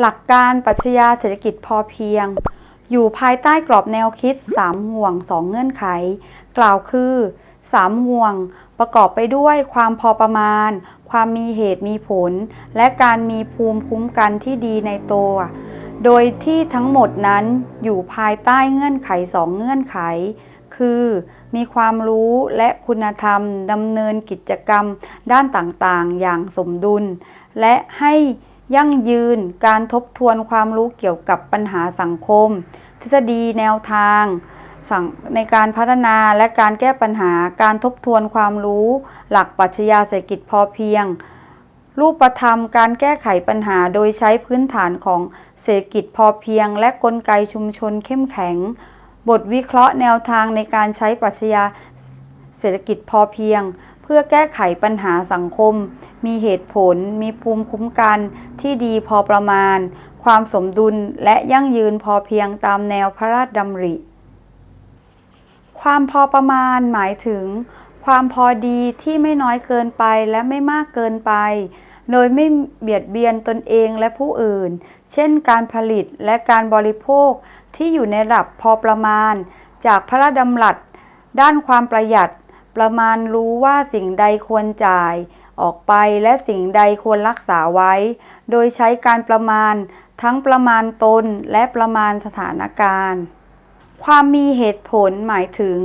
หลักการปรัชญาเศรษฐกิจพอเพียง อยู่ภายใต้กรอบแนวคิด 3 ห่วง 2 เงื่อนไข กล่าวคือ 3 ห่วง ประกอบไปด้วยความพอประมาณ ความมีเหตุมีผล และการมีภูมิคุ้มกันที่ดีในตัว โดยที่ทั้งหมดนั้นอยู่ภายใต้เงื่อนไข 2 เงื่อนไข คือมีความรู้และคุณธรรมดำเนินกิจกรรมด้านต่างๆ อย่างสมดุล และให้ ยั่งยืน การทบทวนความรู้เกี่ยวกับปัญหาสังคม ทฤษฎีแนวทางสังในการพัฒนาและการแก้ปัญหาการทบทวนความรู้ หลักปรัชญาเศรษฐกิจพอเพียง รูปธรรมการแก้ไขปัญหาโดยใช้พื้นฐานของเศรษฐกิจพอเพียง และกลไกชุมชนเข้มแข็ง บทวิเคราะห์แนวทางในการใช้ปรัชญาเศรษฐกิจพอเพียง เพื่อแก้ไขปัญหาสังคม มีเหตุผล มีภูมิคุ้มกันที่ดีพอประมาณ ความสมดุลและยั่งยืนพอเพียงตามแนวพระราชดำริ ความพอประมาณหมายถึง ความพอดีที่ไม่น้อยเกินไปและไม่มากเกินไป โดยไม่เบียดเบียนตนเองและผู้อื่น เช่นการผลิตและการบริโภคที่อยู่ในระดับพอประมาณ จากพระราชดำรัสด้านความประหยัดประมาณรู้ว่าสิ่งใดควรจ่าย ออกไปและสิ่งใดควรรักษาไว้ โดยใช้การประมาณทั้งประมาณตนและประมาณสถานการณ์ ความมีเหตุผลหมายถึง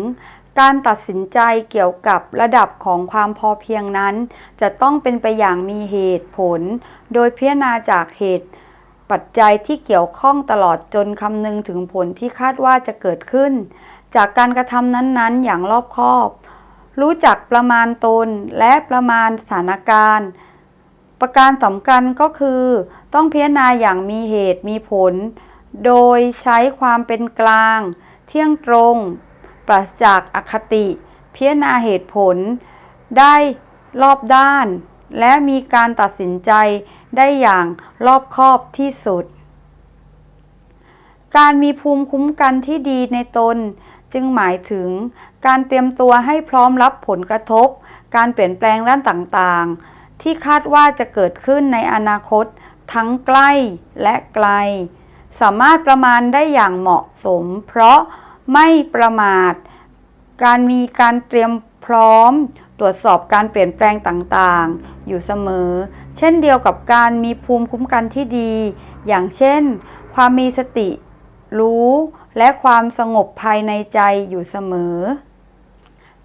การตัดสินใจเกี่ยวกับระดับของความพอเพียงนั้น จะต้องเป็นไปอย่างมีเหตุผล โดยพิจารณาจากเหตุ ปัจจัยที่เกี่ยวข้องตลอดจนคำนึงถึงผลที่คาดว่าจะเกิดขึ้น จากการกระทำนั้นๆ อย่างรอบคอบ รู้จักประมาณตนและประมาณสถานการณ์ ประการสำคัญก็คือ ต้องพิจารณาอย่างมีเหตุมีผล โดยใช้ความเป็นกลาง เที่ยงตรง ปราศจากอคติ พิจารณาเหตุผล ได้รอบด้าน และมีการตัดสินใจได้อย่างรอบคอบที่สุด การมีภูมิคุ้มกันที่ดีในตน จึงหมายถึง การเตรียมตัวให้พร้อมรับผลกระทบ การเปลี่ยนแปลงด้านต่างๆ ที่คาดว่าจะเกิดขึ้นในอนาคต ทั้งใกล้และไกล สามารถประมาณได้อย่างเหมาะสม เพราะไม่ประมาท การมีการเตรียมพร้อม ตรวจสอบการเปลี่ยนแปลงต่างๆ อยู่เสมอ เช่นเดียวกับการมีภูมิคุ้มกันที่ดี อย่างเช่น ความมีสติ รู้ และความสงบภายในใจอยู่เสมอ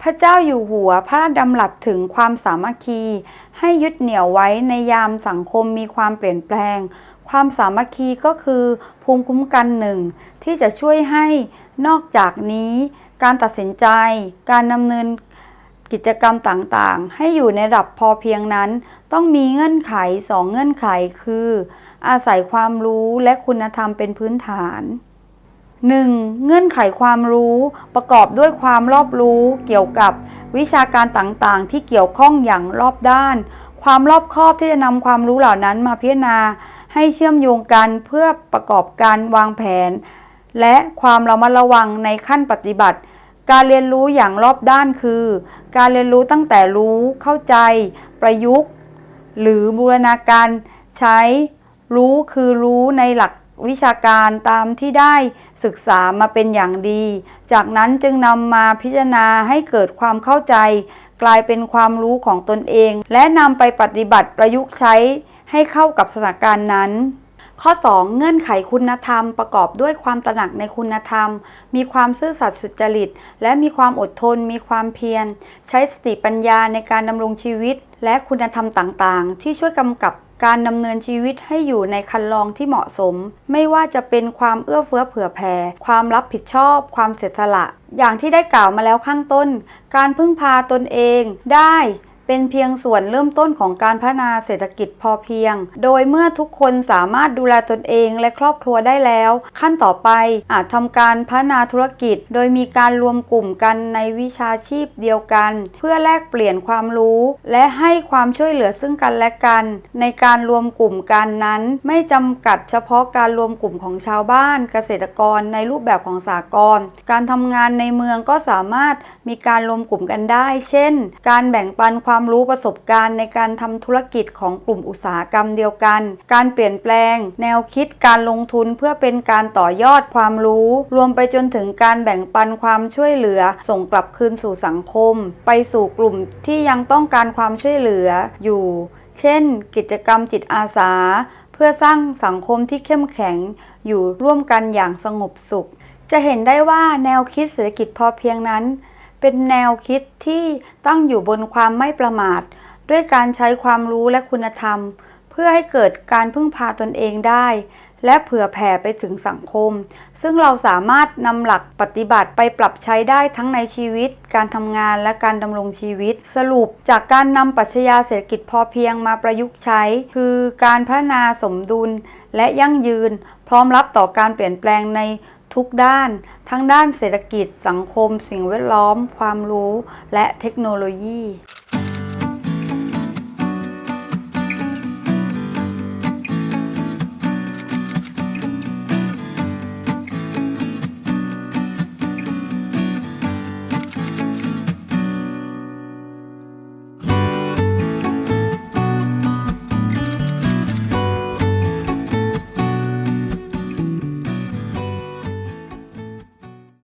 พระเจ้าอยู่หัวพระราชดำรัสถึงความสามัคคี ให้ยึดเหนี่ยวไว้ในยามสังคมมีความเปลี่ยนแปลง ความสามัคคีก็คือภูมิคุ้มกันหนึ่ง ที่จะช่วยให้นอกจากนี้ การตัดสินใจ การดำเนินกิจกรรมต่างๆ ให้อยู่ในระดับพอเพียงนั้น ต้องมีเงื่อนไขสองเงื่อนไขคือ อาศัยความรู้และคุณธรรมเป็นพื้นฐาน 1. เงื่อนไขความรู้ประกอบด้วยความรอบรู้เกี่ยวกับวิชาการต่างๆ ที่เกี่ยวข้องอย่างรอบด้าน ความรอบคอบที่จะนำความรู้เหล่านั้นมาพิจารณา ให้เชื่อมโยงกันเพื่อประกอบการวางแผน และความระมัดระวังในขั้นปฏิบัติ การเรียนรู้อย่างรอบด้านคือ การเรียนรู้ตั้งแต่รู้เข้าใจ ประยุกต์ หรือบูรณาการใช้ รู้คือรู้ในหลัก วิชาการตามที่ได้ศึกษามาเป็นอย่างดี จากนั้นจึงนำมาพิจารณาให้เกิดความเข้าใจ กลายเป็นความรู้ของตนเอง และนำไปปฏิบัติประยุกต์ใช้ให้เข้ากับสถานการณ์นั้น ข้อ 2 เงื่อนไขคุณธรรมประกอบด้วยความตระหนักในคุณธรรม มีความซื่อสัตย์สุจริต และมีความอดทน มีความเพียร ใช้สติปัญญาในการดำรงชีวิต และคุณธรรมต่างๆ ที่ช่วยกำกับ การดำเนินชีวิตให้อยู่ในคันลองที่เหมาะสม ไม่ว่าจะเป็นความเอื้อเฟื้อเผื่อแผ่ ความรับผิดชอบ ความเสียสละ อย่างที่ได้กล่าวมาแล้วข้างต้น การพึ่งพาตนเองได้ เป็นเพียงส่วนเริ่มต้นของการพัฒนาเศรษฐกิจพอเพียง โดยเมื่อทุกคนสามารถดูแลตนเองและครอบครัวได้แล้ว ขั้นต่อไปอาจทำการพัฒนาธุรกิจ โดยมีการรวมกลุ่มกันในวิชาชีพเดียวกัน เพื่อแลกเปลี่ยนความรู้ และให้ความช่วยเหลือซึ่งกันและกัน ในการรวมกลุ่มกันนั้น ไม่จำกัดเฉพาะการรวมกลุ่มของชาวบ้านเกษตรกรในรูปแบบของสากลการทำงานในเมืองก็สามารถมีการรวมกลุ่มกันได้ เช่น การแบ่งปันความความรู้ประสบการณ์ในการทำธุรกิจของกลุ่มอุตสาหกรรมเดียวกัน การเปลี่ยนแปลง แนวคิดการลงทุนเพื่อเป็นการต่อยอดความรู้ รวมไปจนถึงการแบ่งปันความช่วยเหลือ ส่งกลับคืนสู่สังคม ไปสู่กลุ่มที่ยังต้องการความช่วยเหลืออยู่ เช่น กิจกรรมจิตอาสา เพื่อสร้างสังคมที่เข้มแข็ง อยู่ร่วมกันอย่างสงบสุข จะเห็นได้ว่าแนวคิดเศรษฐกิจพอเพียงนั้น เป็นแนวคิดที่ตั้งอยู่บนความไม่ประมาท ด้วยการใช้ความรู้และคุณธรรม เพื่อให้เกิดการพึ่งพาตนเองได้ และเผื่อแผ่ไปถึงสังคม ซึ่งเราสามารถนำหลักปฏิบัติไปปรับใช้ได้ทั้งในชีวิต การทำงานและการดำรงชีวิต สรุปจากการนำปรัชญาเศรษฐกิจพอเพียงมาประยุกต์ใช้ คือการพัฒนาสมดุลและยั่งยืน พร้อมรับต่อการเปลี่ยนแปลงใน ทุกด้าน ทั้งด้านเศรษฐกิจ สังคม สิ่งแวดล้อม ความรู้ และเทคโนโลยี